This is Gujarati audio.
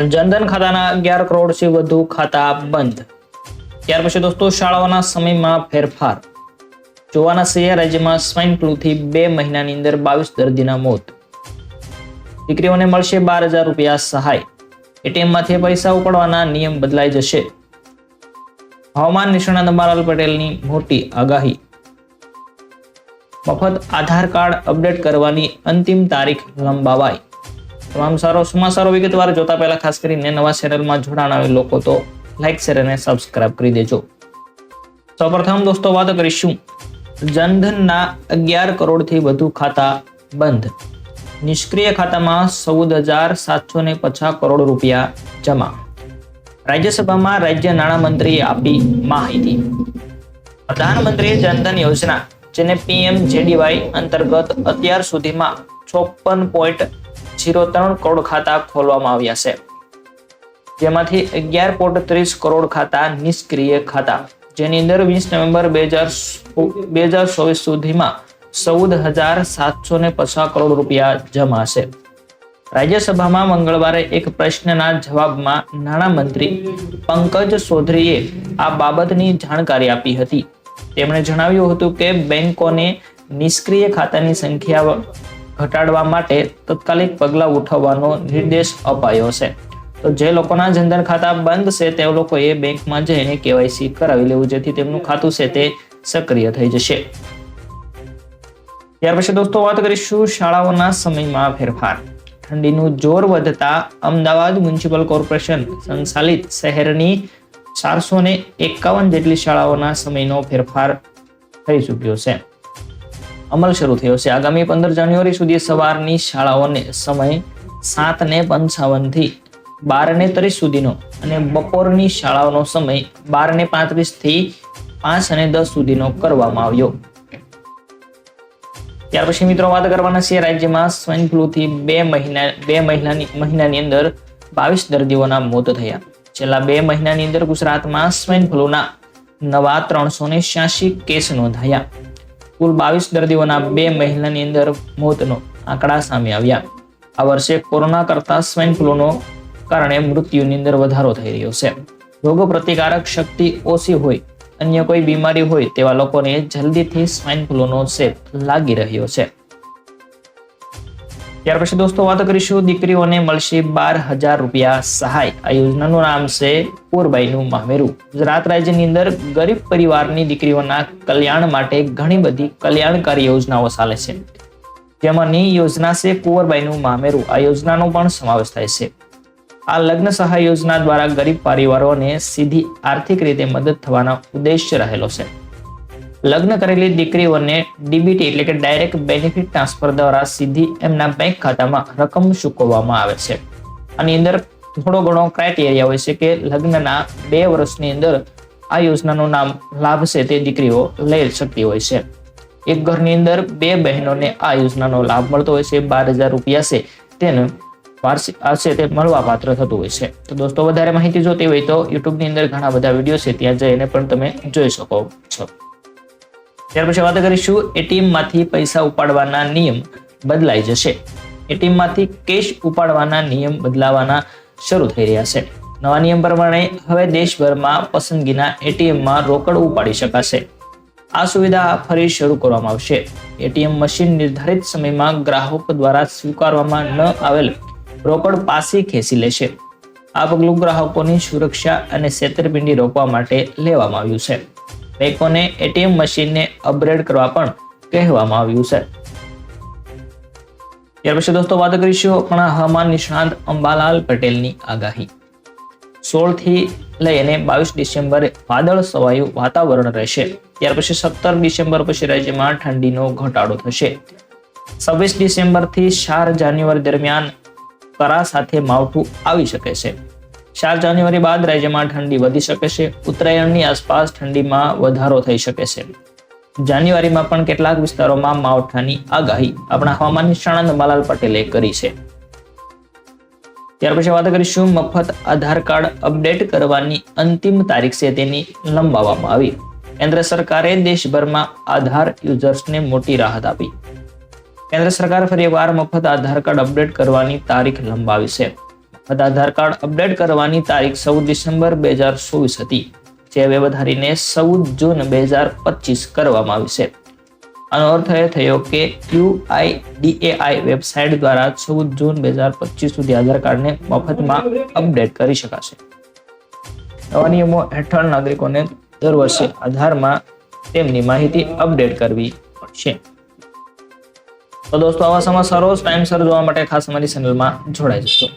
જનધન ખાતાના અગિયાર કરોડથી વધુ ખાતા બંધ. ત્યાર પછી દોસ્તો, શાળાઓના સમયમાં ફેરફાર. જોવાના છે રાજ્યમાં સ્વાઇન ફ્લૂથી બે મહિનાની અંદર બાવીસ દર્દીના મોત. દીકરીઓને મળશે બાર હજાર રૂપિયા સહાય. એટીએમમાંથી પૈસા ઉપાડવાના નિયમ બદલાઈ જશે. હવામાન નિષ્ણાત અંબાલાલ પટેલની મોટી આગાહી. મફત આધાર કાર્ડ અપડેટ કરવાની અંતિમ તારીખ લંબાવાઈ. તમામ સારો સમાચારો વિગતવાર જોતા પહેલા ખાસ કરીને નવા ચેનલમાં જોડાણ આવેલ લોકો તો લાઈક શેર અને સબસ્ક્રાઇબ કરી દેજો. સૌપ્રથમ દોસ્તો વાત કરીશું. જનધનના અગિયાર કરોડથી વધુ ખાતા બંધ. નિષ્ક્રિય ખાતામાં ચૌદ હજાર સાતસો ને પચાસ કરોડ રૂપિયા જમા. રાજ્યસભામાં રાજ્ય નાણામંત્રીએ આપી માહિતી. પ્રધાનમંત્રી જનધન યોજના, જેને પીએમ જેડીવાય અંતર્ગત અત્યાર સુધીમાં ચોપન પોઈન્ટ જીરો ત્રણ કરોડ ખાતા ખોલવામાં આવ્યા છે. જેમાંથી અગિયાર પોઈન્ટ ત્રીસ કરોડ ખાતા નિષ્ક્રિય ખાતા. જેની અંદર વીસ નવેમ્બર બે હજાર બે હજાર ચોવીસ સુધીમાં ચૌદ હજાર સાતસો ને પચાસ કરોડ રૂપિયા જમા છે. રાજ્યસભામાં મંગળવારે એક પ્રશ્નના જવાબમાં નાણામંત્રી પંકજ ચૌધરીએ આ બાબતની જાણકારી આપી હતી. તેમણે જણાવ્યું હતું કે બેંકોને નિષ્ક્રિય ખાતાની સંખ્યા ઘટાડવા માટે તત્કાલિક પગલાં ઉઠાવવાનો નિર્દેશ અપાયો છે. તો જે લોકોના જનધન ખાતા બંધ છે, તે લોકોએ બેંકમાં જઈને કેવાયસી કરાવી લેવું, જેથી તેમનું ખાતું છે તે સક્રિય થઈ જશે. ત્યાર પછી દોસ્તો, વાત કરીશું શાળાઓના સમયમાં ફેરફાર. ઠંડીનું જોર વધતા અમદાવાદ મ્યુનિસિપલ કોર્પોરેશન સંચાલિત શહેરની ચારસો ને એકાવન જેટલી શાળાઓના સમયનો ફેરફાર થઈ ચૂક્યો છે. અમલ શરૂ થયો છે. આગામી પંદર જાન્યુઆરી સુધી સવારની શાળાઓને સમય સાત ને પંચાવનથી બાર ને ત્રીસ સુધીનો અને બપોરની શાળાઓનો સમય બાર ને પાંત્રીસથી પાંચ અને દસ સુધીનો કરવામાં આવ્યો. ત્યાર પછી મિત્રો વાત કરવાના છે રાજ્યમાં સ્વાઇન ફ્લૂથી બે મહિના, બે મહિનાની મહિનાની અંદર બાવીસ દર્દીઓના મોત થયા. છેલ્લા બે મહિનાની અંદર ગુજરાતમાં સ્વાઇન ફ્લૂના નવા ત્રણસો ને કેસ નોંધાયા. કુલ બાવીસ દર્દીઓના બે મહિલાની અંદર મોતનો આંકડા સામે આવ્યા. આ વર્ષે કોરોના કરતા સ્વાઇન ફ્લૂનો કારણે મૃત્યુની અંદર વધારો થઈ રહ્યો છે. રોગ પ્રતિકારક શક્તિ ઓછી હોય, અન્ય કોઈ બીમારી હોય તેવા લોકોને જલ્દીથી સ્વાઇન ફ્લૂનો ચેપ લાગી રહ્યો છે. ત્યાર પછી દોસ્તો વાત કરીશું દીકરીઓને મળશે બાર હજાર રૂપિયા સહાય. આ યોજનાનું નામ છે કોરબાઈનું મામેરું. ગુજરાત રાજ્યની અંદર ગરીબ પરિવારની દીકરીઓના કલ્યાણ માટે ઘણી બધી કલ્યાણકારી યોજનાઓ ચાલે છે. જેમાંની યોજના છે કુંવરબાઈનું મામેરું. આ યોજનાનો પણ સમાવેશ થાય છે. આ લગ્ન સહાય યોજના દ્વારા ગરીબ પરિવારોને સીધી આર્થિક રીતે મદદ થવાનો ઉદ્દેશ્ય રહેલો છે. લગ્ન કરેલી દીકરીઓને ડીબીટી એટલે કે ડાયરેક્ટ બેનિફિટ ટ્રાન્સફર દ્વારા સીધી એમના બેંક ખાતામાં રકમ ચૂકવવામાં આવે છે. આની અંદર થોડો ઘણો ક્રાઇટેરિયા હોય છે કે લગ્નના બે વર્ષની અંદર આ યોજનાનો નામ લાભ છે તે દીકરીઓ લઈ શકતી હોય છે. એક ઘરની અંદર બે બહેનોને આ યોજનાનો લાભ મળતો હોય છે, બાર હજાર રૂપિયા છે તેને વાર્ષિક છે તે મળવા પાત્ર થતું હોય છે. તો દોસ્તો, વધારે માહિતી જોતી હોય તો યુટ્યુબની અંદર ઘણા બધા વીડિયો છે, ત્યાં જઈને પણ તમે જોઈ શકો છો. ત્યાર પછી વાત કરીશું એટીએમમાંથી પૈસા ઉપાડવાના નિયમ બદલાઈ જશે. એટીએમમાંથી કેશ ઉપાડવાના નિયમ બદલાવાના શરૂ થઈ રહ્યા છે. નવા નિયમ પ્રમાણે હવે દેશભરમાં પસંદગીના એટીએમમાં રોકડ ઉપાડી શકાશે. આ સુવિધા ફરી શરૂ કરવામાં આવશે. એટીએમ મશીન નિર્ધારિત સમયમાં ગ્રાહકો દ્વારા સ્વીકારવામાં ન આવેલ રોકડ પાછી ખેંચી લેશે. આ પગલું ગ્રાહકોની સુરક્ષા અને છેતરપિંડી રોકવા માટે લેવામાં આવ્યું છે. બેંકોને એટીએમ મશીનને અપગ્રેડ કરવા પણ કહેવામાં આવ્યું છે. ત્યાર પછી દોસ્તો વાત કરીશું આપણા હવામાન નિષ્ણાંત અંબાલાલ પટેલની આગાહી. સોળથી લઈને બાવીસ ડિસેમ્બરે વાદળ સવાયું વાતાવરણ રહેશે. ત્યાર પછી સત્તર ડિસેમ્બર પછી રાજ્યમાં ઠંડીનો ઘટાડો થશે. છવ્વીસ ડિસેમ્બરથી ચાર જાન્યુઆરી દરમિયાન કરા સાથે માવઠું આવી શકે છે. ચાર જાન્યુઆરી બાદ રાજ્યમાં ઠંડી વધી શકે છે. ઉત્તરાયણની આસપાસ ઠંડીમાં વધારો થઈ શકે છે. જાન્યુઆરીમાં પણ કેટલાક વિસ્તારોમાં માવઠાની આગાહી આપણા હવામાન નિષ્ણાત અંબાલાલ પટેલે કરી છે. ત્યાર પછી વાત કરીશું મફત આધાર કાર્ડ અપડેટ કરવાની અંતિમ તારીખ છે તેની લંબાવવામાં આવી. કેન્દ્ર સરકારે દેશભરમાં આધાર યુઝર્સને મોટી રાહત આપી. કેન્દ્ર સરકાર ફરી એકવાર મફત આધાર કાર્ડ અપડેટ કરવાની તારીખ લંબાવી છે. બાદ આધાર કાર્ડ અપડેટ કરવાની તારીખ ચૌદ ડિસેમ્બર બે હજાર ચોવીસ હતી, જે હવે વધારીને ચૌદ જૂન બે હજાર પચીસ કરવામાં આવી છે. આનો અર્થ એ થયો કે યુઆઈડીએઆઈ વેબસાઇટ દ્વારા ચૌદ જૂન બે હજાર પચીસ સુધી આધાર કાર્ડને મફતમાં અપડેટ કરી શકાશે. નવા નિયમો હેઠળ નાગરિકોને દર વર્ષે આધારમાં તેમની માહિતી અપડેટ કરવી પડશે. તો દોસ્તો, આવા સમાચારો ટાઈમસર જોવા માટે ખાસ અમારી ચેનલમાં જોડાઈ જશો.